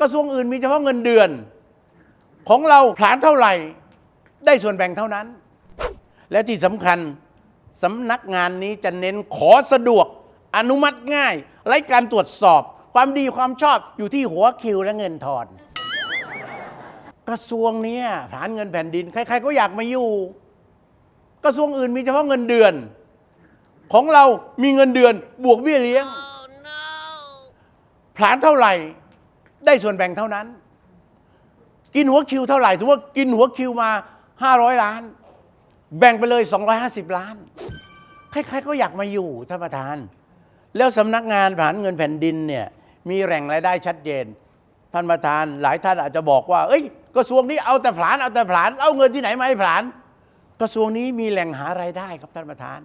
กระทรวงอื่นมีเฉพาะเงินเดือน ของเราผลานเท่าไหร่ ได้ส่วนแบ่งเท่านั้น และที่สำคัญสำนักงานนี้จะเน้นขอสะดวกอนุมัติง่ายไร้การตรวจสอบ ความดีความชอบอยู่ที่หัวคิวและเงินทอน กระทรวงเนี้ยฐานเงินแผ่นดิน ใครๆก็อยากมาอยู่ กระทรวงอื่นมีเฉพาะเงินเดือน ของเรามีเงินเดือนบวกเบี้ยเลี้ยงผลานเท่าไหร่ ได้ส่วนแบ่งเท่านั้น กินหัวคิวเท่าไหร่ถือว่ากินหัวคิวมา 500 ล้าน แบ่งไปเลย 250 ล้าน ใครๆก็อยากมาอยู่ท่านประธาน แล้วสำนักงานผลานเงินแผ่นดินเนี่ยมีแหล่งรายได้ชัดเจน ท่านประธานหลายท่านอาจจะบอกว่า เอ้ยกระทรวงนี้เอาแต่ผลานเอาแต่ผลานเอาเงินที่ไหนมาให้ผลาน กระทรวงนี้มีแหล่งหารายได้ครับท่านประธาน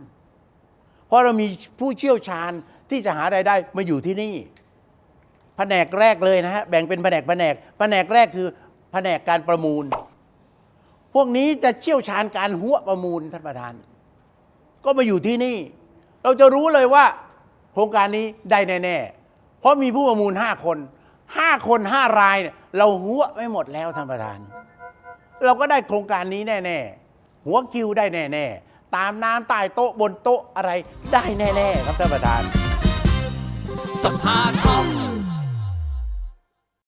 เพราะเรามีผู้เชี่ยวชาญที่จะหารายได้มาอยู่ที่นี่ แผนกแรกเลยนะฮะแบ่งเป็นแผนกแผนกแผนกแรกคือแผนกการประมูล พวกนี้จะเชี่ยวชาญการหัวประมูลท่านประธาน ก็มาอยู่ที่นี่ เราจะรู้เลยว่า โครงการนี้ได้แน่ๆเพราะมีผู้ประมูล5คน5คน5รายเนี่ยเราหัวไม่หมดแล้วท่านประธาน เราก็ได้โครงการนี้แน่ๆหัวคิวได้แน่ๆตามน้ำใต้โต๊ะบนโต๊ะอะไรได้แน่ๆครับท่านประธานสภา